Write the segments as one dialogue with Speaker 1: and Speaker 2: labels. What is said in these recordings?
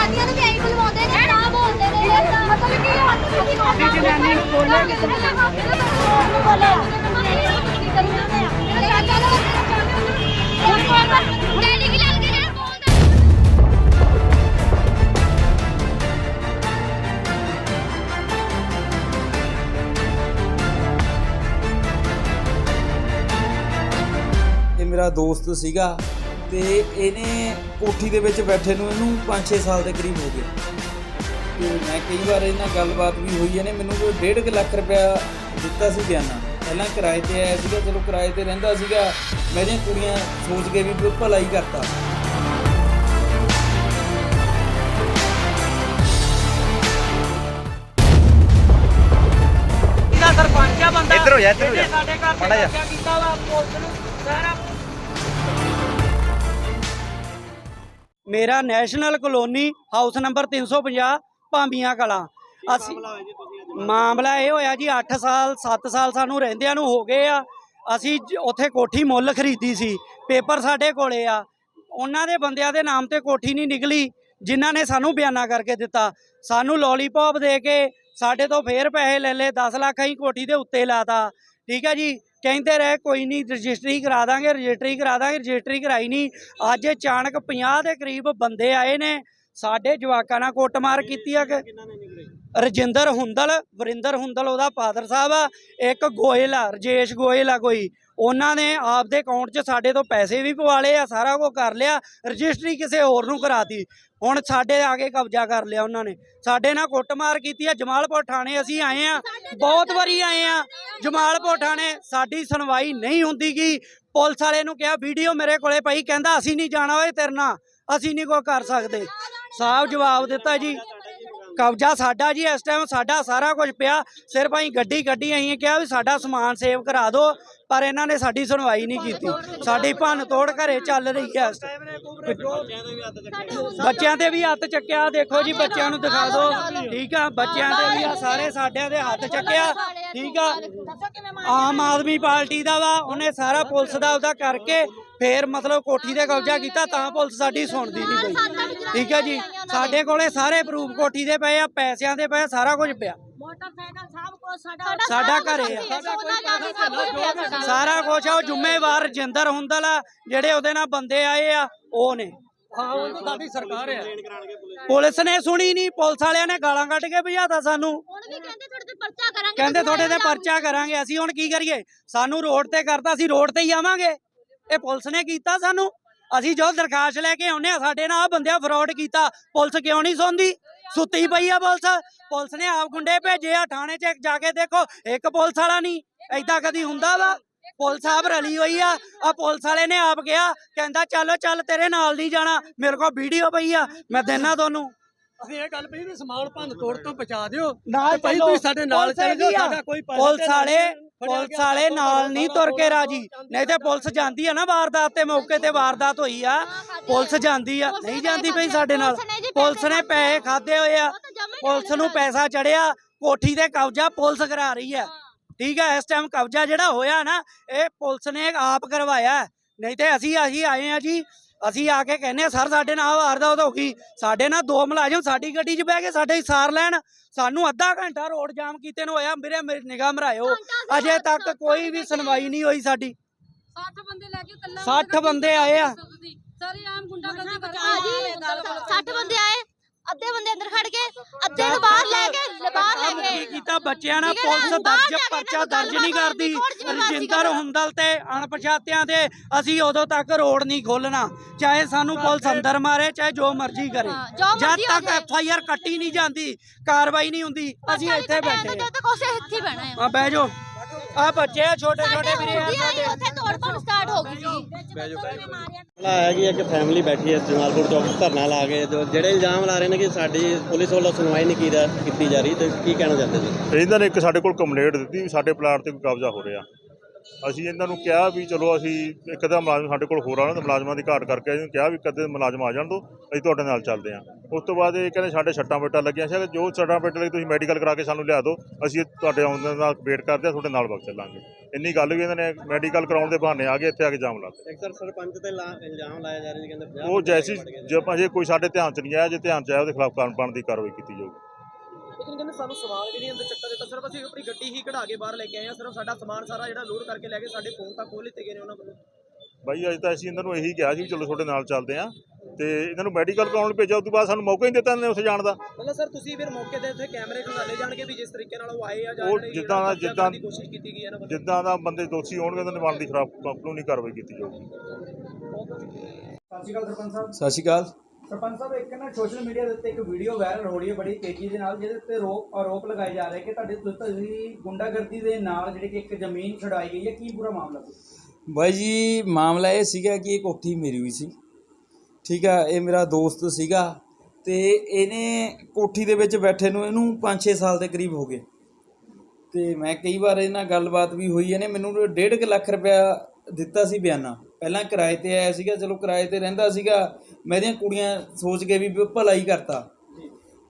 Speaker 1: ਜਨਾਨੀਆਂ ਨੂੰ ਵੀ ਐਂ ਬੁਲਵਾਉਂਦੇ ਨੇ ਤਾਂ ਬੋਲਦੇ ਨੇ ਇਹ ਮਤਲਬ ਕਿ ਹੱਥ ਤੁਸੀਂ ਕੋਲ ਜਨਾਨੀ ਨੂੰ ਬੋਲੇ ਕਿ ਨੂੰ ਬੋਲੇ। ਡੈਡੀ ਕੀ ਲੱਗ ਗਿਆ ਯਾਰ ਬੋਲਦਾ।
Speaker 2: ਇਹ ਮੇਰਾ ਦੋਸਤ ਸੀਗਾ। ਤੇ ਇਹਨੇ ਕੋਠੀ ਦੇ ਵਿੱਚ ਬੈਠੇ ਨੂੰ ਇਹਨੂੰ 5-6 ਸਾਲ ਦੇ ਕਰੀਬ ਹੋ ਗਏ। ਤੇ ਮੈਂ ਕਈ ਵਾਰ ਇਹਨਾਂ ਗੱਲਬਾਤ ਵੀ ਹੋਈ ਇਹਨੇ ਮੈਨੂੰ ਕੋਈ 1.5 ਲੱਖ ਰੁਪਇਆ ਦਿੱਤਾ ਸੀ ਬਿਆਨਾ ਪਹਿਲਾਂ ਕਿਰਾਏ ਤੇ ਆਇਆ ਸੀਗਾ ਚਲੋ ਕਿਰਾਏ ਤੇ ਰਹਿੰਦਾ ਸੀਗਾ। ਮੈਂ ਇਹਦੀਆਂ ਕੁੜੀਆਂ ਸੋਚ ਕੇ ਵੀ ਭਲਾਈ ਕਰਤਾ।
Speaker 3: ਇਹਦਾ ਸਰਪੰਚ ਆ ਬੰਦਾ।
Speaker 4: ਇੱਧਰ ਹੋ ਜਾ, ਇੱਧਰ ਹੋ ਜਾ।
Speaker 3: ਸਾਡੇ ਘਰ ਤੇ
Speaker 4: ਮਾੜਾ ਜਾ।
Speaker 3: ਕਬਜ਼ਾ ਕੀਤਾ ਵਾ ਪੁਲਿਸ ਨੂੰ ਸਾਰਾ ਮੇਰਾ national colony house number 350 Bhambian Kalan. ਅਸੀਂ ਮਾਮਲਾ ਇਹ ਹੋਇਆ ਜੀ 8 ਸਾਲ 7 ਸਾਲ ਸਾਨੂੰ ਰਹਿੰਦਿਆਂ ਨੂੰ ਹੋ ਗਏ ਆ। ਅਸੀਂ ਉੱਥੇ ਕੋਠੀ ਮੁੱਲ ਖਰੀਦੀ ਸੀ ਪੇਪਰ ਸਾਡੇ ਕੋਲੇ ਆ। ਉਹਨਾਂ ਦੇ ਬੰਦਿਆਂ ਦੇ ਨਾਮ ਤੇ ਕੋਠੀ ਨਹੀਂ ਨਿਕਲੀ ਜਿਨ੍ਹਾਂ ਨੇ ਸਾਨੂੰ ਬਿਆਨਾ ਕਰਕੇ ਦਿੱਤਾ। ਸਾਨੂੰ ਲੋਲੀਪੌਪ ਦੇ ਕੇ ਸਾਡੇ ਤੋਂ ਫੇਰ ਪੈਸੇ ਲੈ ਲਏ 10 ਲੱਖ ਅਸੀਂ ਕੋਠੀ ਦੇ ਉੱਤੇ ਲਾਤਾ। ਠੀਕ ਹੈ ਜੀ ਕਹਿੰਦੇ ਰਹੇ, ਕੋਈ ਨਹੀਂ, ਰਜਿਸਟਰੀ ਕਰਾ ਦਾਂਗੇ, ਰਜਿਸਟਰੀ ਕਰਾ ਦਾਂਗੇ, ਰਜਿਸਟਰੀ ਕਰਾਈ ਨਹੀਂ। ਅੱਜ ਅਚਾਨਕ 50 ਦੇ ਕਰੀਬ ਬੰਦੇ ਆਏ ਨੇ, ਸਾਡੇ ਜਵਾਕਾਂ ਨਾਲ ਕੁੱਟਮਾਰ ਕੀਤੀ ਆ ਕਿ ਰਜਿੰਦਰ ਹੁੰਦਲ, ਵਰਿੰਦਰ ਹੁੰਦਲ, ਉਹਦਾ ਫਾਦਰ ਸਾਹਿਬ ਆ, ਇੱਕ ਗੋਇਲ ਆ, ਰਜੇਸ਼ ਗੋਇਲ ਆ ਕੋਈ। ਉਹਨਾਂ ਨੇ ਆਪਦੇ ਅਕਾਊਂਟ 'ਚ ਸਾਡੇ ਤੋਂ ਪੈਸੇ ਵੀ ਪਵਾ ਲਏ ਆ ਸਾਰਾ ਕੁਝ ਕਰ ਲਿਆ ਰਜਿਸਟਰੀ ਕਿਸੇ ਹੋਰ ਨੂੰ ਕਰਾਤੀ। ਹੁਣ ਸਾਡੇ ਆ ਕੇ ਕਬਜ਼ਾ ਕਰ ਲਿਆ ਉਹਨਾਂ ਨੇ। ਸਾਡੇ ਨਾਲ ਕੁੱਟਮਾਰ ਕੀਤੀ ਆ ਜਮਾਲਪੁਰ ਥਾਣੇ ਅਸੀਂ ਆਏ ਆ ਬਹੁਤ ਵਾਰੀ ਆਏ ਆ। ਜਮਾਲਪੁਰ ਥਾਣੇ ਸਾਡੀ ਸੁਣਵਾਈ ਨਹੀਂ ਹੁੰਦੀ ਗੀ। ਪੁਲਿਸ ਵਾਲੇ ਨੂੰ ਕਿਹਾ ਵੀਡੀਓ ਮੇਰੇ ਕੋਲੇ ਪਈ ਕਹਿੰਦਾ ਅਸੀਂ ਨਹੀਂ ਜਾਣਾ ਓਏ ਤੇਰੇ ਨਾਲ ਅਸੀਂ ਨਹੀਂ ਕੋਈ ਕਰ ਸਕਦੇ। ਸਾਫ਼ ਜਵਾਬ ਦਿੱਤਾ ਜੀ। ਕਬਜ਼ਾ ਸਾਡਾ ਜੀ, ਇਸ ਟਾਈਮ ਸਾਡਾ ਸਾਰਾ ਕੁਝ ਪਿਆ। ਸਿਰਫ ਅਸੀਂ ਗੱਡੀ ਕੱਢੀ, ਅਸੀਂ ਕਿਹਾ ਵੀ ਸਾਡਾ ਸਮਾਨ ਸੇਵ ਕਰਾ ਦਿਓ, ਪਰ ਇਹਨਾਂ ਨੇ ਸਾਡੀ ਸੁਣਵਾਈ ਨਹੀਂ ਕੀਤੀ। ਸਾਡੀ ਭੰਨ ਤੋੜ ਘਰੇ ਚੱਲ ਰਹੀ ਹੈ ਬੱਚਿਆਂ ਤੇ ਵੀ ਹੱਥ ਚੱਕਿਆ, ਦੇਖੋ ਜੀ, ਬੱਚਿਆਂ ਨੂੰ ਦਿਖਾ ਦਿਓ। ਠੀਕ ਆ, ਬੱਚਿਆਂ ਦੇ ਵੀ ਆ, ਸਾਰੇ ਸਾਡਿਆਂ ਦੇ ਹੱਥ ਚੱਕਿਆ। ਠੀਕ ਆ, ਆਮ ਆਦਮੀ ਪਾਰਟੀ ਦਾ ਵਾ, ਉਹਨੇ ਸਾਰਾ ਪੁਲਿਸ ਦਾ ਉਹਦਾ ਕਰਕੇ ਫੇਰ ਮਤਲਬ ਕੋਠੀ ਤੇ ਕਬਜ਼ਾ ਕੀਤਾ ਤਾਂ ਪੁਲਿਸ ਸਾਡੀ ਸੁਣਦੀ ਨਹੀਂ ਪਈ। ਠੀਕ ਹੈ ਜੀ? ਸਾਡੇ ਕੋਲੇ ਸਾਰੇ ਪ੍ਰੂਫ ਕੋਠੀ ਦੇ ਪਏ ਆ ਪੈਸਿਆਂ ਦੇ ਪਏ ਸਾਰਾ ਕੁਝ ਪਿਆ।
Speaker 1: ਮੋਟਰਸਾਈਕਲ ਸਭ ਕੁਝ ਸਾਡਾ
Speaker 3: ਸਾਡਾ ਘਰੇ ਆ। ਸਾਰਾ ਕੁਝ ਆ ਉਹ ਜ਼ਿੰਮੇਵਾਰ ਰਜਿੰਦਰ ਹੁੰਦਲ ਆ ਜਿਹੜੇ ਉਹਦੇ ਨਾਲ ਬੰਦੇ ਆਏ ਆ ਉਹ ਨੇ। ਹਾਂ ਉਹ ਤਾਂ ਸਾਡੀ ਸਰਕਾਰ ਆ। ਪੁਲਿਸ ਨੇ ਸੁਣੀ ਨਹੀਂ ਪੁਲਿਸ ਵਾਲਿਆਂ ਨੇ ਗਾਲਾਂ ਕੱਢ ਕੇ ਭਜਾਤਾ ਸਾਨੂੰ।
Speaker 1: ਹੁਣ ਵੀ ਕਹਿੰਦੇ ਤੁਹਾਡੇ ਤੇ ਪਰਚਾ ਕਰਾਂਗੇ
Speaker 3: ਕਹਿੰਦੇ ਤੁਹਾਡੇ ਤੇ ਪਰਚਾ ਕਰਾਂਗੇ ਅਸੀਂ ਹੁਣ ਕੀ ਕਰੀਏ? ਸਾਨੂੰ ਰੋਡ ਤੇ ਕਰਤਾ ਅਸੀਂ ਰੋਡ ਤੇ ਹੀ ਆਵਾਂਗੇ। ਇਹ ਪੁਲਿਸ ਨੇ ਕੀਤਾ ਸਾਨੂੰ। ਅਸੀਂ ਜੋ ਦਰਖਾਸਤ ਲੈ ਕੇ ਆਉਨੇ ਆ ਸਾਡੇ ਨਾਲ ਆਹ ਬੰਦਿਆਂ ਫਰਾਡ ਕੀਤਾ। ਪੁਲਿਸ ਕਿਉਂ ਨਹੀਂ ਸੁਣਦੀ? ਸੁੱਤੀ ਪਈ ਆ ਪੁਲਿਸ। ਪੁਲਿਸ ਨੇ ਆਪ ਗੁੰਡੇ ਭੇਜੇ ਆ, ਥਾਣੇ 'ਚ ਜਾ ਕੇ ਦੇਖੋ, ਇੱਕ ਪੁਲਿਸ ਵਾਲਾ ਨਹੀਂ। ਐਦਾਂ ਕਦੀ ਹੁੰਦਾ ਵਾ? ਪੁਲਿਸ ਆਪ ਰਲੀ ਹੋਈ ਆ। ਆ ਪੁਲਿਸ ਵਾਲੇ ਨੇ ਆਪ ਕਿਹਾ, ਕਹਿੰਦਾ, ਚੱਲ ਚੱਲ, ਤੇਰੇ ਨਾਲ ਨਹੀਂ ਜਾਣਾ। ਮੇਰੇ ਕੋਲ ਵੀਡੀਓ ਪਈ ਆ। ਮੈਂ ਦੇਣਾ ਤੁਹਾਨੂੰ।
Speaker 5: ਅਸੀਂ ਇਹ ਗੱਲ ਪਈ ਵੀ ਸਮਾਨ ਭੰਨ ਤੋੜ ਤੋਂ ਬਚਾ ਦਿਓ
Speaker 3: ਨਾਲ
Speaker 5: ਭਾਈ। ਤੁਸੀਂ ਸਾਡੇ ਨਾਲ
Speaker 3: ਪੁਲਿਸ
Speaker 5: ਚੱਲ ਜਾਓ
Speaker 3: ਆ।
Speaker 5: ਸਾਡਾ ਕੋਈ ਪੈਸਾ
Speaker 3: ਪੁਲਿਸ ਵਾਲੇ ਪੁਲਿਸ ਵਾਲੇ ਨਾਲ ਨਹੀਂ ਤੁਰ ਕੇ ਰਾਜੀ। ਨਹੀਂ ਤੇ ਪੁਲਿਸ ਜਾਂਦੀ ਆ ਨਾ ਵਾਰਦਾਤ ਤੇ ਮੌਕੇ ਤੇ ਵਾਰਦਾਤ ਹੋਈ ਆ। ਪੁਲਿਸ ਜਾਂਦੀ ਆ। ਨਹੀਂ ਜਾਂਦੀ ਪਈ
Speaker 1: ਖਾਧੇ,
Speaker 3: ਸਾਡੇ ਨਾਲ।
Speaker 1: ਪੁਲਿਸ ਨੇ ਪੈਸੇ
Speaker 3: ਖਾਦੇ ਹੋਏ ਆ। ਪੁਲਿਸ ਨੂੰ ਪੈਸਾ ਚੜਿਆ ਕੋਠੀ ਤੇ ਕਬਜ਼ਾ ਪੁਲਿਸ ਕਰਾ ਰਹੀ ਆ। ਠੀਕ ਹੈ ਇਸ ਟਾਈਮ ਕਬਜ਼ਾ ਜਿਹੜਾ ਹੋਇਆ ਨਾ ਇਹ ਪੁਲਿਸ ਨੇ ਆਪ ਕਰਵਾਇਆ। ਨਹੀਂ ਤੇ ਅਸੀਂ ਅਸੀਂ ਆਏ ਆ ਜੀ। ਅਸੀਂ ਆ ਕੇ ਕਹਿੰਨੇ ਸਰ ਸਾਡੇ ਨਾਲ ਵਾਰਦਾਤ ਹੋ ਗਈ ਸਾਡੇ ਨਾਲ ਦੋ ਮੁਲਾਜ਼ਮ ਸਾਡੀ ਗੱਡੀ 'ਚ ਬਹਿ ਕੇ ਸਾਡੇ ਹੀ ਸਾਰ ਲੈਣ। ਸਾਨੂੰ ਅੱਧਾ ਘੰਟਾ ਰੋਡ ਜਾਮ ਕੀਤੇ ਨੂੰ ਹੋਇਆ। ਮੇਰੇ ਮੇਰੀ ਨਿਗਾਹ ਮਰਾਇਓ। ਅਜੇ ਤੱਕ ਕੋਈ ਵੀ ਸੁਣਵਾਈ ਨਹੀਂ ਹੋਈ ਸਾਡੀ।
Speaker 6: 60 ਬੰਦੇ ਲੈ ਕੇ ਕੱਲਾ
Speaker 3: 60 ਬੰਦੇ ਆਏ ਆ।
Speaker 6: ਸਾਰੇ ਆਮ ਗੁੰਡਾ ਗਰਦੀ
Speaker 1: ਆ। ਜੀ 60 ਬੰਦੇ ਆਏ ਅੱਧੇ ਬੰਦੇ ਅੰਦਰ ਖੜ ਗਏ ਅੱਧੇ ਨੂੰ ਬਾਹਰ ਲੈ ਕੇ ਬਾਹਰ ਲੈ
Speaker 3: ਕੀ
Speaker 1: ਗਏ।
Speaker 3: ਕੀਤਾ ਬੱਚਿਆਂ ਨਾਲ?
Speaker 1: ਠੀਕ ਹੈ ਨਾ?
Speaker 3: ਪੁਲਿਸ
Speaker 1: ਬਾਹਰ
Speaker 3: ਦਰਜ
Speaker 1: ਜਾ ਕੇ
Speaker 3: ਪਰਚਾ
Speaker 1: ਇਹਨਾਂ
Speaker 3: ਦਰਜ ਨਹੀਂ ਕਰਦੀ। ਰਜਿੰਦਰ
Speaker 1: ਸੀਗਾ?
Speaker 3: ਹੁੰਦਲ ਤੇ ਅਣਪਛਾਤਿਆਂ ਦੇ ਅਸੀਂ ਉਦੋਂ ਤੱਕ ਰੋਡ ਨਹੀਂ ਖੋਲਣਾ ਚਾਹੇ ਸਾਨੂੰ ਪੁਲਿਸ ਅੰਦਰ ਮਾਰੇ ਚਾਹੇ ਜੋ ਮਰਜ਼ੀ ਕਰੇ।
Speaker 1: ਹਾਂ, ਜੋ
Speaker 3: ਜਦ
Speaker 1: ਮਰਜ਼ੀ ਹੋ
Speaker 3: ਤੱਕ
Speaker 1: ਜਾਏ।
Speaker 3: ਐਫ ਆਈ ਆਰ ਕੱਟੀ ਨਹੀਂ ਜਾਂਦੀ ਕਾਰਵਾਈ ਨਹੀਂ ਹੁੰਦੀ ਅਸੀਂ ਇੱਥੇ ਬੈਠੇ
Speaker 1: ਜਦ ਤੱਕ ਉਸੇ ਇੱਥੇ ਹੀ ਬਹਿਣਾ ਹੈ
Speaker 3: ਆ ਬਹਿ ਜਾਓ। ਆ ਬੱਚੇ ਆ ਛੋਟੇ ਛੋਟੇ ਵੀਰੇ ਆ
Speaker 1: ਸਾਡੇ ਉੱਥੇ ਤੋੜ ਭੰਨ ਸਟਾਰਟ ਹੋ ਗਈ ਸੀ
Speaker 4: ਹੈ ਕਿ ਇੱਕ ਫੈਮਿਲੀ ਬੈਠੀ ਹੈ ਜਮਾਲਪੁਰ ਚੌਕ ਧਰਨਾ ਲਾ ਕੇ ਜੋ ਜਿਹੜੇ ਇਲਜ਼ਾਮ ਲਾ ਰਹੇ ਨੇ ਕਿ ਸਾਡੀ ਪੁਲਿਸ ਵੱਲੋਂ ਸੁਣਵਾਈ ਨਹੀਂ ਕੀਤੀ ਜਾ- ਕੀਤੀ ਜਾ ਰਹੀ ਤੇ ਕੀ ਕਹਿਣਾ ਚਾਹੁੰਦੇ ਜੀ?
Speaker 7: ਇਹਨਾਂ ਨੇ ਇੱਕ ਸਾਡੇ ਕੋਲ ਕੰਪਲੇਂਟ ਦਿੱਤੀ ਵੀ ਸਾਡੇ ਪਲਾਟ ਤੇ ਕੋਈ ਕਬਜ਼ਾ ਹੋ ਰਿਹਾ। ਅਸੀਂ ਇਹਨਾਂ ਨੂੰ ਕਿਹਾ ਵੀ ਚਲੋ ਅਸੀਂ ਇੱਕ ਅੱਧਾ ਮੁਲਾਜ਼ਮ ਸਾਡੇ ਕੋਲ ਹੋਰ ਆਉਣਾ ਤੇ ਮੁਲਾਜ਼ਮਾਂ ਦੀ ਘਾਟ ਕਰਕੇ ਅਸੀਂ ਕਿਹਾ ਵੀ ਕਦੇ ਮੁਲਾਜ਼ਮ ਆ ਜਾਣ ਦੋ ਅਸੀਂ ਤੁਹਾਡੇ ਨਾਲ ਚੱਲਦੇ ਹਾਂ ਉਸ ਤੋਂ ਬਾਅਦ ਇਹ ਕਹਿੰਦੇ ਸਾਡੇ ਛੱਟਾਂ ਬੇਟਾ ਲੱਗੀਆਂ ਸੀ ਜੋ ਛੱਟਾਂ ਬੇਟਾ ਲਈ ਤੁਸੀਂ ਮੈਡੀਕਲ ਕਰਾ ਕੇ ਸਾਨੂੰ ਲਿਆ ਦਿਓ ਅਸੀਂ ਤੁਹਾਡੇ ਆਉਣ ਦਾ ਨਾਲ ਵੇਟ ਕਰਦੇ ਹਾਂ ਤੁਹਾਡੇ ਨਾਲ ਵਗ ਚੱਲਾਂਗੇ ਇੰਨੀ ਗੱਲ ਵੀ ਇਹਨਾਂ ਨੇ ਮੈਡੀਕਲ ਕਰਾਉਣ ਦੇ ਬਹਾਨੇ ਆ ਗਏ ਇੱਥੇ ਆ ਕੇ ਜਾਮ ਲਾ ਦਿੱਤਾ।
Speaker 4: ਇੱਕ ਸਰ ਸਰਪੰਚ ਤੇ ਇਲਜ਼ਾਮ ਲਾਇਆ ਜਾ ਰਿਹਾ ਜੀ ਕਹਿੰਦੇ 50
Speaker 7: ਉਹ ਜੈਸੀ
Speaker 4: ਜੀ।
Speaker 7: ਜੇ ਜੇ ਕੋਈ ਸਾਡੇ ਧਿਆਨ ਚ ਨਹੀਂ ਆਇਆ ਜੇ ਧਿਆਨ ਚ ਆਇਆ ਉਹਦੇ ਖਿਲਾਫ ਕਾਨੂੰਨ ਬਣਦੀ ਕਾਰਵਾਈ ਕੀਤੀ ਜਾਊਗੀ
Speaker 8: ਲੇਕਿਨ ਕਹਿੰਦੇ ਸਾਨੂੰ ਸਮਾਨ ਵੀ ਨਹੀਂ ਅੰਦਰ ਚੱਕਾ ਦਿੱਤਾ। ਸਿਰਫ ਅਸੀਂ ਆਪਣੀ ਗੱਡੀ ਹੀ ਕਢਾ ਕੇ ਬਾਹਰ ਲੈ ਕੇ ਆਏ ਆ ਸਿਰਫ ਸਾਡਾ ਸਮਾਨ ਸਾਰਾ ਜਿਹੜਾ ਲੋਡ ਕਰਕੇ ਲੈ ਕੇ ਸਾਡੇ ਫੋਨ ਤੱਕ ਖੋਹ ਲਿੱਤੇ ਗਏ ਨੇ ਉਹਨਾਂ ਵੱਲੋਂ।
Speaker 7: ਬਾਈ ਅੱਜ ਤਾਂ ਅਸੀਂ ਇਹਨਾਂ ਨੂੰ ਇਹੀ ਕਿਹਾ ਸੀ ਵੀ ਚਲੋ ਤੁਹਾਡੇ ਨਾਲ ਚੱਲਦੇ ਆ ਤੇ ਇਹਨਾਂ ਨੂੰ ਮੈਡੀਕਲ ਕਰਾਉਣ ਲਈ ਭੇਜਿਆ ਉਸ ਤੋਂ ਬਾਅਦ ਸਾਨੂੰ ਮੌਕਾ ਹੀ ਨਹੀਂ ਦਿੱਤਾ ਨੇ ਉੱਥੇ ਜਾਣ ਦਾ।
Speaker 8: ਮਤਲਬ ਸਰ ਤੁਸੀਂ ਫਿਰ ਮੌਕੇ ਤੇ ਇੱਥੇ ਕੈਮਰੇ ਖੰਗਾਲੇ ਜਾਣਗੇ ਵੀ ਜਿਸ ਤਰੀਕੇ ਨਾਲ ਉਹ ਆਏ ਆ
Speaker 7: ਉਹ ਜਿੱਦਾਂ ਦਾ- ਜਿੱਦਾਂ-
Speaker 8: ਦੀ ਕੋਸ਼ਿਸ਼ ਕੀਤੀ ਗਈ ਹੈ ਨਾ
Speaker 7: ਜਿੱਦਾਂ ਦਾ ਬੰਦੇ ਦੋਸ਼ੀ ਹੋਣਗੇ ਉਹਨਾਂ ਦੇ ਬਣਦੀ ਖਿਲਾਫ ਕਾਨੂੰਨੀ ਕਾਰਵਾਈ ਕੀਤੀ ਜਾਊਗੀ।
Speaker 9: ਸਤਿ ਸ਼੍ਰੀ ਅਕਾਲ ਸਰਪੰਚ ਸਾਹਿਬ।
Speaker 2: ਸਤਿ ਸ਼੍ਰੀ ਅਕਾਲ।
Speaker 9: ਸਰਪੰਚ ਸਾਹਿਬ, ਇੱਕ ਨਾ ਸੋਸ਼ਲ ਮੀਡੀਆ ਦੇ ਉੱਤੇ ਇੱਕ ਵੀਡੀਓ ਵਾਇਰਲ ਹੋ ਰਹੀ ਹੈ ਬੜੀ ਤੇਜ਼ੀ ਦੇ ਨਾਲ, ਜਿਹਦੇ ਉੱਤੇ ਰੋਪ ਆਰੋਪ ਲਗਾਏ ਜਾ ਰਹੇ ਕਿ ਤੁਹਾਡੇ ਤੁਸੀਂ ਗੁੰਡਾਗਰਦੀ ਦੇ ਨਾਲ ਜਿਹੜੀ ਕਿ ਇੱਕ ਜ਼ਮੀਨ ਛਡਾਈ ਗਈ ਹੈ, ਕੀ ਪੂਰਾ ਮਾਮਲਾ ਸੀ?
Speaker 2: ਬਾਈ ਜੀ, ਮਾਮਲਾ ਇਹ ਸੀਗਾ ਕਿ ਇਹ ਕੋਠੀ ਮੇਰੀ ਹੋਈ ਸੀ। ਠੀਕ ਆ, ਇਹ ਮੇਰਾ ਦੋਸਤ ਸੀਗਾ ਤੇ ਇਹਨੇ ਕੋਠੀ ਦੇ ਵਿੱਚ ਬੈਠੇ ਨੂੰ ਇਹਨੂੰ 5-6 ਸਾਲ ਦੇ ਕਰੀਬ ਹੋ ਗਏ। ਤੇ ਮੈਂ ਕਈ ਵਾਰ ਇਹਨਾਂ ਨਾਲ ਗੱਲਬਾਤ ਵੀ ਹੋਈ, ਇਹਨੇ ਮੈਨੂੰ 1.5 ਲੱਖ ਰੁਪਇਆ ਦਿੱਤਾ ਸੀ ਬਿਆਨਾ। ਪਹਿਲਾਂ ਕਿਰਾਏ ਤੇ ਆਇਆ ਸੀਗਾ, ਚਲੋ ਕਿਰਾਏ ਤੇ ਰਹਿੰਦਾ ਸੀਗਾ, ਮੈਂ ਇਹਦੀਆਂ ਕੁੜੀਆਂ ਸੋਚ ਕੇ ਵੀ ਭਲਾ ਹੀ ਕਰਤਾ।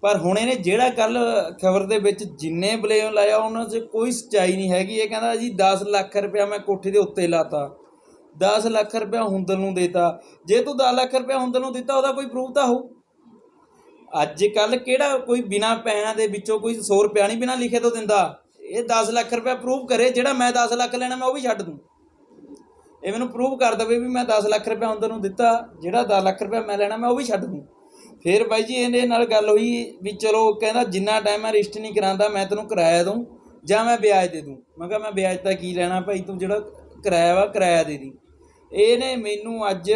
Speaker 2: ਪਰ ਹੁਣ ਇਹਨੇ ਜਿਹੜਾ ਕੱਲ ਖਬਰ ਦੇ ਵਿੱਚ ਜਿੰਨੇ ਬਲੇਮ ਲਾਇਆ, ਉਹਨਾਂ 'ਚ ਕੋਈ ਸੱਚਾਈ ਨਹੀਂ ਹੈਗੀ। ਇਹ ਕਹਿੰਦਾ ਜੀ 10 ਲੱਖ ਰੁਪਇਆ ਮੈਂ ਕੋਠੀ ਦੇ ਉੱਤੇ ਲਾਤਾ। 10 ਲੱਖ ਰੁਪਇਆ ਹੁੰਦਲ ਨੂੰ ਦੇਤਾ। ਜੇ ਤੂੰ 10 ਲੱਖ ਰੁਪਇਆ ਹੁੰਦਲ ਨੂੰ ਦਿੱਤਾ, ਉਹਦਾ ਕੋਈ ਪ੍ਰੂਫ ਤਾਂ ਹੋਊ। ਅੱਜ ਕੱਲ ਕਿਹੜਾ ਕੋਈ ਬਿਨਾ ਪੈਸਿਆਂ ਦੇ ਵਿੱਚੋਂ ਕੋਈ 100 ਰੁਪਇਆ ਨਹੀਂ ਬਿਨਾ ਲਿਖੇ ਤੋਂ ਦਿੰਦਾ। ਇਹ 10 ਲੱਖ ਰੁਪਇਆ ਪ੍ਰੂਫ ਕਰੇ, ਜਿਹੜਾ ਮੈਂ 10 ਲੱਖ ਲੈਣਾ, ਮੈਂ ਉਹ ਵੀ ਛੱਡ ਦੂੰ। ਇਹ ਮੈਨੂੰ ਪ੍ਰੂਵ ਕਰ ਦਵੇ ਵੀ ਮੈਂ 10 ਲੱਖ ਰੁਪਇਆ ਹੁੰਦਲ ਨੂੰ ਦਿੱਤਾ, ਜਿਹੜਾ 10 ਲੱਖ ਰੁਪਇਆ ਮੈਂ ਲੈਣਾ, ਮੈਂ ਉਹ ਵੀ ਛੱਡ ਦੂੰ। ਫਿਰ ਬਾਈ ਜੀ ਇਹਦੇ ਨਾਲ ਗੱਲ ਹੋਈ ਵੀ ਚਲੋ ਕਹਿੰਦਾ ਜਿੰਨਾ ਟਾਈਮ ਮੈਂ ਰਿਸ਼ਟ ਨਹੀਂ ਕਰਾਂਦਾ, ਮੈਂ ਤੈਨੂੰ ਕਿਰਾਇਆ ਦੂੰ ਜਾਂ ਮੈਂ ਵਿਆਜ ਦੇ ਦੂੰ ਮੈਂ ਕਿਹਾ ਮੈਂ ਵਿਆਜ ਤਾਂ ਕੀ ਲੈਣਾ ਭਾਈ, ਤੂੰ ਜਿਹੜਾ ਕਿਰਾਇਆ ਵਾ ਕਿਰਾਇਆ ਦੇ ਦੀ। ਇਹਨੇ ਮੈਨੂੰ ਅੱਜ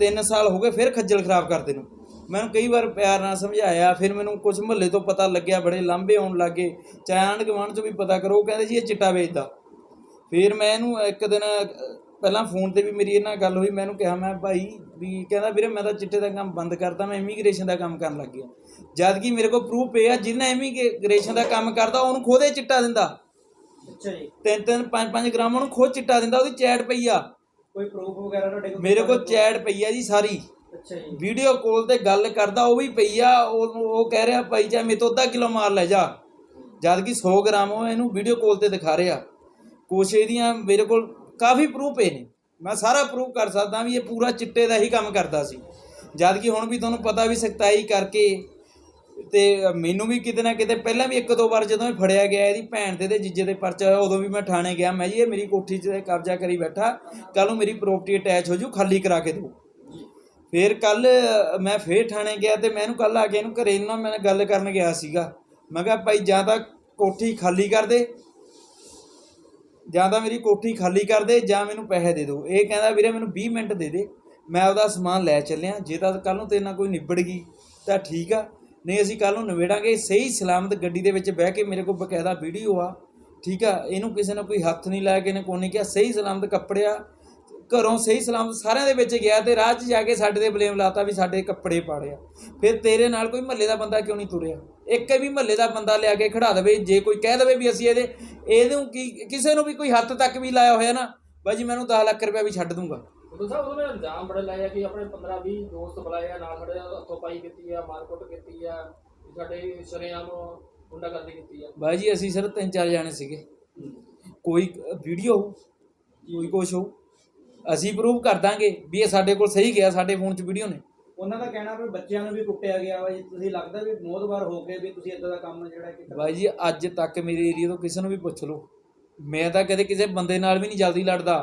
Speaker 2: 3 ਸਾਲ ਹੋ ਗਏ ਫਿਰ ਖੱਜਲ ਖਰਾਬ ਕਰਦੇ ਨੂੰ। ਮੈਨੂੰ ਕਈ ਵਾਰ ਪਿਆਰ ਨਾਲ ਸਮਝਾਇਆ, ਫਿਰ ਮੈਨੂੰ ਕੁਝ ਮੁਹੱਲੇ ਤੋਂ ਪਤਾ ਲੱਗਿਆ, ਬੜੇ ਲਾਂਭੇ ਆਉਣ ਲੱਗੇ ਚਾਹਣ ਗਵਾਂਢ ਚੋਂ ਵੀ ਪਤਾ ਕਰੋ, ਉਹ ਕਹਿੰਦੇ ਜੀ ਇਹ ਚਿੱਟਾ ਵੇਚਦਾ। ਫਿਰ ਮੈਂ ਇਹਨੂੰ ਇੱਕ ਦਿਨ ਪਹਿਲਾਂ ਫੋਨ ਤੇ ਵੀ ਮੇਰੀ ਇਹਨਾਂ ਨਾਲ ਗੱਲ ਹੋਈ ਮੈਂ ਇਹਨੂੰ ਕਿਹਾ ਮੈਂ ਭਾਈ ਵੀ ਕਹਿੰਦਾ ਵੀਰੇ ਮੈਂ ਤਾਂ ਚਿੱਟੇ ਦਾ ਕੰਮ ਬੰਦ ਕਰਤਾ ਮੈਂ ਇਮੀਗ੍ਰੇਸ਼ਨ ਦਾ ਕੰਮ ਕਰਨ ਲੱਗ ਗਿਆ। ਜਦ ਕਿ ਮੇਰੇ ਕੋਲ ਪ੍ਰੂਫ ਪਿਆ ਜਿਹਨੇ ਇਮੀਗ੍ਰੇਸ਼ਨ ਦਾ ਕੰਮ ਕਰਦਾ ਉਹਨੂੰ ਖੋਦੇ ਚਿੱਟਾ ਦਿੰਦਾ।
Speaker 9: ਅੱਛਾ ਜੀ।
Speaker 2: ਤਿੰਨ ਤਿੰਨ ਪੰਜ ਪੰਜ ਗ੍ਰਾਮ ਉਹਨੂੰ ਖੁਦ ਚਿੱਟਾ ਦਿੰਦਾ ਉਹਦੀ ਚੈਟ ਪਈ ਆ।
Speaker 9: ਕੋਈ ਪ੍ਰੂਫ ਵਗੈਰਾ ਤੁਹਾਡੇ ਕੋਲ
Speaker 2: ਮੇਰੇ ਕੋਲ ਚੈਟ ਪਈ ਆ ਜੀ ਸਾਰੀ।
Speaker 9: ਅੱਛਾ ਜੀ।
Speaker 2: ਵੀਡੀਓ ਕਾਲ ਤੇ ਗੱਲ ਕਰਦਾ ਉਹ ਵੀ ਪਈ ਆ ਉਹ ਉਹ ਕਹਿ ਰਿਹਾ ਭਾਈ ਚਾਹੇ ਮੇਰੇ ਤੋਂ ਅੱਧਾ ਕਿਲੋ ਮਾਰ ਲੈ ਜਾ। ਜਦ ਕਿ 100 ਗ੍ਰਾਮ ਉਹ ਇਹਨੂੰ ਵੀਡੀਓ ਕਾਲ ਤੇ ਦਿਖਾ ਰਿਹਾ। ਕੁਛ ਇਹਦੀਆਂ ਮੇਰੇ ਕੋਲ ਕਾਫੀ ਪ੍ਰੂਫ ਪਏ ਨੇ। ਮੈਂ ਸਾਰਾ ਪ੍ਰੂਫ ਕਰ ਸਕਦਾ ਵੀ ਇਹ ਪੂਰਾ ਚਿੱਟੇ ਦਾ ਹੀ ਕੰਮ ਕਰਦਾ ਸੀ। ਜਦ ਕਿ ਹੁਣ ਵੀ ਤੁਹਾਨੂੰ ਪਤਾ ਵੀ ਸਖਤਾਈ ਕਰਕੇ ਤੇ ਮੈਨੂੰ ਵੀ ਕਿਤੇ ਨਾ ਕਿਤੇ ਪਹਿਲਾਂ ਵੀ ਇੱਕ ਦੋ ਵਾਰ ਜਦੋਂ ਇਹ ਫੜਿਆ ਗਿਆ ਇਹਦੀ ਭੈਣ ਤੇ ਤੇ ਜੀਜੇ ਦੇ ਪਰਚਾ ਹੋਇਆ ਉਦੋਂ ਵੀ ਮੈਂ ਥਾਣੇ ਗਿਆ। ਮੈਂ ਜੀ, ਇਹ ਮੇਰੀ ਕੋਠੀ 'ਚ ਕਬਜ਼ਾ ਕਰੀ ਬੈਠਾ। ਕੱਲ ਨੂੰ ਮੇਰੀ ਪ੍ਰਾਪਰਟੀ ਅਟੈਚ ਹੋ ਜੂ, ਖਾਲੀ ਕਰਾ ਕੇ ਦਿਓ ਫਿਰ ਕੱਲ ਮੈਂ ਫੇਰ ਥਾਣੇ ਗਿਆ ਤੇ ਮੈਂ ਇਹਨੂੰ ਕੱਲ ਆ ਕੇ ਇਹਨੂੰ ਘਰੇ ਇਹਨਾਂ ਮੈਂ ਗੱਲ ਕਰਨ ਗਿਆ ਸੀਗਾ। ਮੈਂ ਕਿਹਾ, ਭਾਈ, ਜਾਂ ਤਾਂ ਕੋਠੀ ਖਾਲੀ ਕਰ ਦੇ ਜਾਂ ਤਾਂ ਮੇਰੀ ਕੋਠੀ ਖਾਲੀ ਕਰ ਦੇ ਜਾਂ ਮੈਨੂੰ ਪੈਸੇ ਦੇ ਦਿਓ। ਇਹ ਕਹਿੰਦਾ, ਵੀਰੇ, ਮੈਨੂੰ 20 ਮਿੰਟ ਦੇ ਦੇ। ਮੈਂ ਉਹਦਾ ਸਮਾਨ ਲੈ ਚੱਲਿਆ। ਜੇ ਤਾਂ ਕੱਲ ਨੂੰ ਤੇਰੇ ਨਾਲ ਕੋਈ ਨਿਬੜ ਗਈ, ਤਾਂ ਠੀਕ ਆ। ਨਹੀਂ, ਅਸੀਂ ਕੱਲ ਨੂੰ ਨਿਬੇੜਾਂਗੇ। ਸਹੀ ਸਲਾਮਤ ਗੱਡੀ ਦੇ ਵਿੱਚ ਬਹਿ ਕੇ ਮੇਰੇ ਕੋਲ ਬਕਾਇਦਾ ਵੀਡੀਓ ਆ। ਠੀਕ ਆ। ਇਹਨੂੰ ਕਿਸੇ ਨੇ ਕੋਈ ਹੱਥ ਨਹੀਂ ਲਾਇਆ, ਕਿਸੇ ਨੇ ਕੋਈ ਨਹੀਂ ਕਿਹਾ। ਸਹੀ ਸਲਾਮਤ ਕੱਪੜਿਆ ਘਰੋਂ ਸਹੀ ਸਲਾਮਤ ਸਾਰਿਆਂ ਦੇ ਵਿੱਚ ਗਿਆ ਤੇ ਰਾਹ 'ਚ ਜਾ ਕੇ ਸਾਡੇ ਤੇ ਬਲੇਮ ਲਾਤਾ ਵੀ ਸਾਡੇ ਕੱਪੜੇ ਪਾੜਿਆ ਫਿਰ ਤੇਰੇ ਨਾਲ ਕੋਈ ਮਹੱਲੇ ਦਾ ਬੰਦਾ ਕਿਉਂ ਨਹੀਂ ਤੁਰਿਆ? ਇੱਕ ਵੀ ਮਹੱਲੇ ਦਾ ਬੰਦਾ ਲਿਆ ਕੇ ਖੜਾ ਦੇਵੇ ਜੇ ਕੋਈ ਕਹਿ ਦੇਵੇ ਵੀ ਅਸੀਂ ਇਹਦੇ ਇਹਨੂੰ ਕੀ ਕਿਸੇ ਨੂੰ ਵੀ ਕੋਈ ਹੱਥ ਤੱਕ ਵੀ ਲਾਇਆ ਹੋਇਆ ਨਾ ਬਾਈ ਜੀ ਮੈਨੂੰ 10 ਲੱਖ ਰੁਪਇਆ ਵੀ ਛੱਡ ਦੂੰਗਾ।
Speaker 10: ਉਦੋਂ ਸਾਹਿਬ ਉਹਨੇ ਇਲਜ਼ਾਮ ਬੜੇ ਲਾਏ ਆ ਕਿ ਆਪਣੇ 15 20 ਦੋਸਤ ਬੁਲਾਏ ਆ ਨਾਲ ਖੜੇ ਆ ਹੱਥੋਂ ਪਾਈ ਕੀਤੀ ਆ ਮਾਰਕੁੱਟ ਕੀਤੀ ਆ ਸਾਡੇ ਸ਼ਰੇਆਮ ਗੁੰਡਾਗਰਦੀ ਕੀਤੀ ਆ।
Speaker 2: ਬਾਈ ਜੀ ਅਸੀਂ ਸਿਰ ਤਿੰਨ ਚਾਰ ਜਾਣੇ ਸੀਗੇ। ਕੋਈ ਵੀਡੀਓ ਕੋਈ ਕੁਛ ਹੋ ਅਸੀਂ ਪ੍ਰੂਵ ਕਰ ਦਾਂਗੇ ਵੀ ਇਹ ਸਾਡੇ ਕੋਲ ਸਹੀ ਗਿਆ ਸਾਡੇ ਫੋਨ 'ਚ ਵੀਡੀਓ ਨੇ।
Speaker 9: ਉਹਨਾਂ ਦਾ ਕਹਿਣਾ ਵੀ ਬੱਚਿਆਂ ਨੂੰ ਵੀ ਕੁੱਟਿਆ ਗਿਆ ਵਾ ਜੀ ਤੁਸੀਂ ਲੱਗਦਾ ਵੀ ਮੋਦਵਾਰ ਹੋ ਕੇ ਵੀ ਤੁਸੀਂ ਇਦਾਂ ਦਾ ਕੰਮ ਜਿਹੜਾ ਕਿ
Speaker 2: ਬਾਈ ਜੀ ਅੱਜ ਤੱਕ ਮੇਰੇ ਏਰੀਆ ਤੋਂ ਕਿਸੇ ਨੂੰ ਵੀ ਪੁੱਛ ਲਓ। ਮੈਂ ਤਾਂ ਕਦੇ ਕਿਸੇ ਬੰਦੇ ਨਾਲ ਵੀ ਨਹੀਂ ਜਲਦੀ ਲੜਦਾ।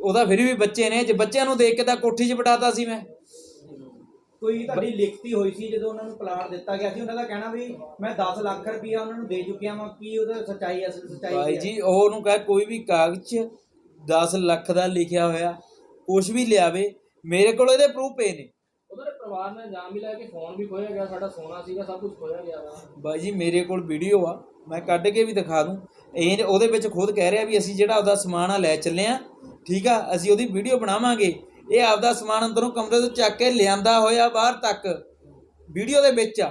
Speaker 2: ਉਹਦਾ ਫਿਰ ਵੀ ਬੱਚੇ ਨੇ ਜੇ ਬੱਚਿਆਂ ਨੂੰ ਦੇਖ ਕੇ ਤਾਂ ਕੋਠੀ 'ਚ ਬਿਠਾਤਾ ਸੀ ਮੈਂ।
Speaker 9: ਕੋਈ ਤੁਹਾਡੀ ਲਿਖਤੀ ਹੋਈ ਸੀ ਜਦੋਂ ਉਹਨਾਂ ਨੂੰ ਪਲਾਟ ਦਿੱਤਾ ਗਿਆ ਸੀ ਉਹਨਾਂ ਦਾ ਕਹਿਣਾ ਵੀ ਮੈਂ 10 ਲੱਖ ਰੁਪਇਆ ਉਹਨਾਂ ਨੂੰ ਦੇ ਚੁੱਕਿਆ ਵਾਂ ਕੀ ਉਹਦਾ ਸੱਚਾਈ ਅਸਲ ਸੱਚਾਈ
Speaker 2: ਭਾਈ? ਜੀ ਉਹ ਉਹਨੂੰ ਕਹੇ ਕੋਈ ਵੀ ਕਾਗਜ਼ 'ਚ 10 ਲੱਖ ਦਾ ਲਿਖਿਆ ਹੋਇਆ ਕੁਝ ਵੀ ਲਿਆਵੇ ਮੇਰੇ ਕੋਲ ਇਹਦੇ ਪ੍ਰੂਫ ਪਏ ਨੇ।
Speaker 10: ਉਹਨਾਂ ਦੇ ਪਰਿਵਾਰ ਨੇ ਇਲਜ਼ਾਮ ਵੀ ਲਾਇਆ ਕਿ ਫੋਨ ਵੀ ਖੋਇਆ ਗਿਆ, ਸਾਡਾ ਸੋਨਾ ਸੀਗਾ, ਸਭ ਕੁਝ ਖੋਇਆ ਗਿਆ ਵਾ।
Speaker 2: ਬਾਈ ਜੀ, ਮੇਰੇ ਕੋਲ ਵੀਡੀਓ ਆ, ਮੈਂ ਕੱਢ ਕੇ ਵੀ ਦਿਖਾ ਦੂੰ। ਇਹ ਉਹਦੇ ਵਿੱਚ ਖੁਦ ਕਹਿ ਰਿਹਾ ਵੀ ਅਸੀਂ ਜਿਹੜਾ ਉਹਦਾ ਸਮਾਨ ਆ ਲੈ ਚੱਲੇ ਆ, ਠੀਕ ਆ? ਅਸੀਂ ਉਹਦੀ ਵੀਡੀਓ ਬਣਾਵਾਂਗੇ। ਇਹ ਆਪਦਾ ਸਮਾਨ ਅੰਦਰੋਂ ਕਮਰੇ ਤੋਂ ਚੱਕ ਕੇ ਲਿਆਂਦਾ ਹੋਇਆ ਬਾਹਰ ਤੱਕ। ਵੀਡੀਓ ਦੇ ਵਿੱਚ ਆ।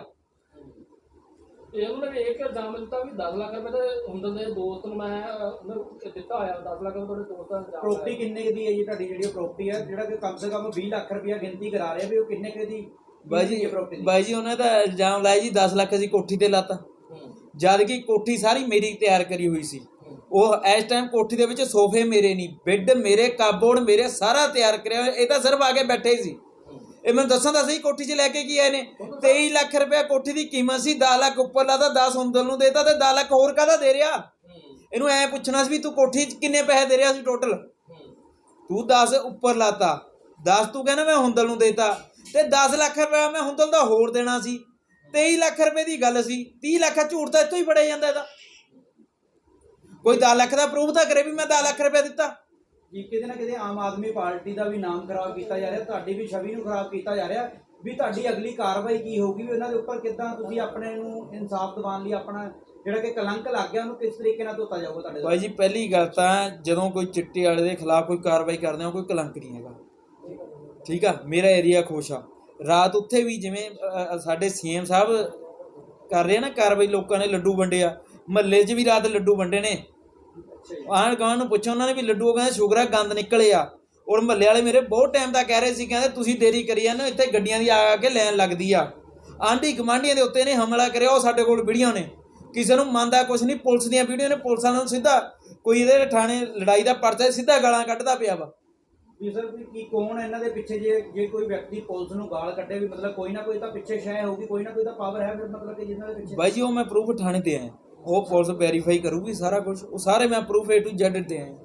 Speaker 10: ਇਹ ਉਹਨਾਂ ਨੇ ਇੱਕ ਇਲਜ਼ਾਮ ਦਿੱਤਾ ਵੀ 10 ਲੱਖ ਰੁਪਏ ਦੇ ਹੁੰਦਲ ਦੇ ਦੋਸਤ ਨੂੰ ਮੈਂ ਉਹਨੂੰ ਦਿੱਤਾ ਹੋਇਆ 10 ਲੱਖ ਰੁਪਏ ਤੁਹਾਡੇ ਦੋਸਤ ਦਾ ਇਲਜ਼ਾਮ
Speaker 9: ਪ੍ਰਾਪਰਟੀ। ਕਿੰਨੇ ਕੁ ਦੀ ਹੈ ਜੀ ਤੁਹਾਡੀ ਜਿਹੜੀ ਪ੍ਰਾਪਰਟੀ ਹੈ ਜਿਹੜਾ ਕਿ ਕਮ ਸੇ ਕਮ 20 ਲੱਖ ਰੁਪਇਆ ਗਿਣਤੀ ਕਰਾ ਰਿਹਾ ਵੀ ਉਹ ਕਿੰਨੇ ਕੁ ਦੀ
Speaker 2: ਬਾਈ ਜੀ ਬਾਈ ਜੀ ਉਹਨੇ ਤਾਂ ਇਲਜ਼ਾਮ ਲਾਇਆ ਜੀ 10 ਲੱਖ ਅਸੀਂ ਕੋਠੀ ਤੇ ਲਾਤਾ। ਜਦ ਕਿ ਕੋਠੀ ਸਾਰੀ ਮੇਰੀ ਤਿਆਰ ਕਰੀ ਹੋਈ ਸੀ। ਉਹ ਇਸ ਟਾਈਮ ਕੋਠੀ ਦੇ ਵਿੱਚ ਸੋਫੇ ਮੇਰੇ ਨਹੀਂ ਬੈੱਡ ਮੇਰੇ ਕਾਬੋਰਡ ਮੇਰੇ ਸਾਰਾ ਤਿਆਰ ਕਰਿਆ ਇਹ ਤਾਂ ਸਿਰਫ ਆ ਕੇ ਬੈਠੇ ਸੀ। ਇਹ ਮੈਨੂੰ ਦੱਸਾਂ ਤਾਂ ਸਹੀ ਕੋਠੀ 'ਚ ਲੈ ਕੇ ਕੀ ਆਏ ਨੇ? 23 ਲੱਖ ਰੁਪਏ ਕੋਠੀ ਦੀ ਕੀਮਤ ਸੀ 10 ਲੱਖ ਉੱਪਰ ਲਾਦਾ 10 ਹੁੰਦਲ ਨੂੰ ਦੇਤਾ ਤੇ 10 ਲੱਖ ਹੋਰ ਕਾਹਦਾ ਦੇ ਰਿਹਾ? ਇਹਨੂੰ ਐ ਪੁੱਛਣਾ ਸੀ ਵੀ ਤੂੰ ਕੋਠੀ 'ਚ ਕਿੰਨੇ ਪੈਸੇ ਦੇ ਰਿਹਾ ਸੀ ਟੋਟਲ ਤੂੰ 10 ਉੱਪਰ ਲਾਤਾ। 10 ਤੂੰ ਕਹਿੰਦਾ ਮੈਂ ਹੁੰਦਲ ਨੂੰ ਦੇਤਾ। ਤੇ 10 ਲੱਖ ਰੁਪਏ ਮੈਂ ਹੁੰਦਲ ਦਾ ਹੋਰ ਦੇਣਾ ਸੀ। 23 ਲੱਖ ਰੁਪਏ ਦੀ ਗੱਲ ਸੀ। 30 ਲੱਖ ਝੂਠ ਤਾਂ ਇੱਥੋਂ ਹੀ ਫੜਿਆ ਜਾਂਦਾ ਇਹਦਾ। ਕੋਈ 10 ਲੱਖ ਦਾ ਪ੍ਰੂਫ ਤਾਂ ਕਰੇ ਵੀ ਮੈਂ 10 ਲੱਖ ਰੁਪਏ ਦਿੱਤਾ।
Speaker 9: ਜੀ ਕਿਤੇ ਨਾ ਕਿਤੇ ਆਮ ਆਦਮੀ ਪਾਰਟੀ ਦਾ ਵੀ ਨਾਮ ਖਰਾਬ ਕੀਤਾ ਜਾ ਰਿਹਾ ਤੁਹਾਡੀ ਵੀ ਛਵੀ ਨੂੰ ਖਰਾਬ ਕੀਤਾ ਜਾ ਰਿਹਾ ਵੀ ਤੁਹਾਡੀ ਅਗਲੀ ਕਾਰਵਾਈ ਕੀ ਹੋਊਗੀ ਵੀ ਉਹਨਾਂ ਦੇ ਉੱਪਰ ਕਿੱਦਾਂ ਤੁਸੀਂ ਆਪਣੇ ਨੂੰ ਇਨਸਾਫ ਦਿਵਾਉਣ ਲਈ ਆਪਣਾ ਜਿਹੜਾ ਕਿ ਕਲੰਕ ਲੱਗ ਗਿਆ ਉਹਨੂੰ ਕਿਸ ਤਰੀਕੇ ਨਾਲ ਧੋਤਾ ਜਾਊਗਾ ਤੁਹਾਡੇ
Speaker 2: ਬਾਈ ਜੀ ਪਹਿਲੀ ਗੱਲ ਤਾਂ ਜਦੋਂ ਕੋਈ ਚਿੱਟੇ ਵਾਲੇ ਦੇ ਖਿਲਾਫ ਕੋਈ ਕਾਰਵਾਈ ਕਰਦੇ ਆ ਕੋਈ ਕਲੰਕ ਨਹੀਂ ਹੈਗਾ। ਠੀਕ ਆ? ਮੇਰਾ ਏਰੀਆ ਖੁਸ਼ ਆ। ਰਾਤ ਉੱਥੇ ਵੀ ਜਿਵੇਂ ਸਾਡੇ ਸੀਐਮ ਸਾਹਿਬ ਕਰ ਰਹੇ ਆ ਨਾ ਕਾਰਵਾਈ ਲੋਕਾਂ ਨੇ ਲੱਡੂ ਵੰਡੇ ਆ। ਮਹੱਲੇ 'ਚ ਵੀ ਰਾਤ ਲੱਡੂ ਵੰਡੇ ਨੇ। ਆਣ ਗਾਂ ਨੂੰ ਪੁੱਛੋ ਉਹਨਾਂ ਨੇ ਵੀ ਲੱਡੂ ਉਹ ਕਹਿੰਦੇ ਸ਼ੂਗਰ ਆ ਗੰਦ ਨਿਕਲੇ ਆ। ਔਰ ਮਹੱਲੇ ਵਾਲੇ ਮੇਰੇ ਬਹੁਤ ਟਾਈਮ ਦਾ ਕਹਿ ਰਹੇ ਸੀ ਕਹਿੰਦੇ ਤੁਸੀਂ ਦੇਰੀ ਕਰੀ ਜਾਂਦੇ ਇੱਥੇ ਗੱਡੀਆਂ ਦੀ ਆ ਆ ਕੇ ਲੈਣ ਲੱਗਦੀ ਆ। ਆਂਢੀ ਗਮਾਂਢੀਆਂ ਦੇ ਉੱਤੇ ਨੇ ਹਮਲਾ ਕਰਿਆ ਉਹ ਸਾਡੇ ਕੋਲ ਵੀਡੀਓ ਨੇ। ਕਿਸੇ ਨੂੰ ਮੰਨਦਾ ਕੁਛ ਨਹੀਂ ਪੁਲਿਸ ਦੀਆਂ ਵੀਡੀਓ ਨੇ ਪੁਲਿਸ ਵਾਲਿਆਂ ਨੂੰ ਸਿੱਧਾ ਕੋਈ ਇਹਦੇ ਥਾਣੇ ਲੜਾਈ ਦਾ ਪਰਚਾ ਸਿੱਧਾ ਗਾਲਾਂ ਕੱਢਦਾ ਪਿਆ ਵਾ।
Speaker 9: ਵੀ ਸਰ ਵੀ ਕੀ ਕੌਣ ਇਹਨਾਂ ਦੇ ਪਿੱਛੇ? ਜੇ ਜੇ ਕੋਈ ਵਿਅਕਤੀ ਪੁਲਿਸ ਨੂੰ ਗਾਲ ਕੱਢੇ ਵੀ ਮਤਲਬ ਕੋਈ ਨਾ ਕੋਈ ਤਾਂ ਪਿੱਛੇ ਸ਼ੈ ਹੋਊਗੀ ਕੋਈ ਨਾ ਕੋਈ ਤਾਂ ਪਾਵਰ ਹੈ ਫਿਰ ਮਤਲਬ ਕਿ ਜਿਨ੍ਹਾਂ ਦੇ ਪਿੱਛੇ
Speaker 2: ਬਾਈ ਜੀ ਉਹ ਮੈਂ ਪ੍ਰੂਫ ਥਾਣੇ ਤੇ ਆਇਆ। ਉਹ ਪੁਲਿਸ ਵੈਰੀਫਾਈ ਕਰੂਗੀ ਸਾਰਾ ਕੁਝ ਉਹ ਸਾਰੇ ਮੈਂ ਪ੍ਰੂਫ A to Z ਤੇ ਆਇਆ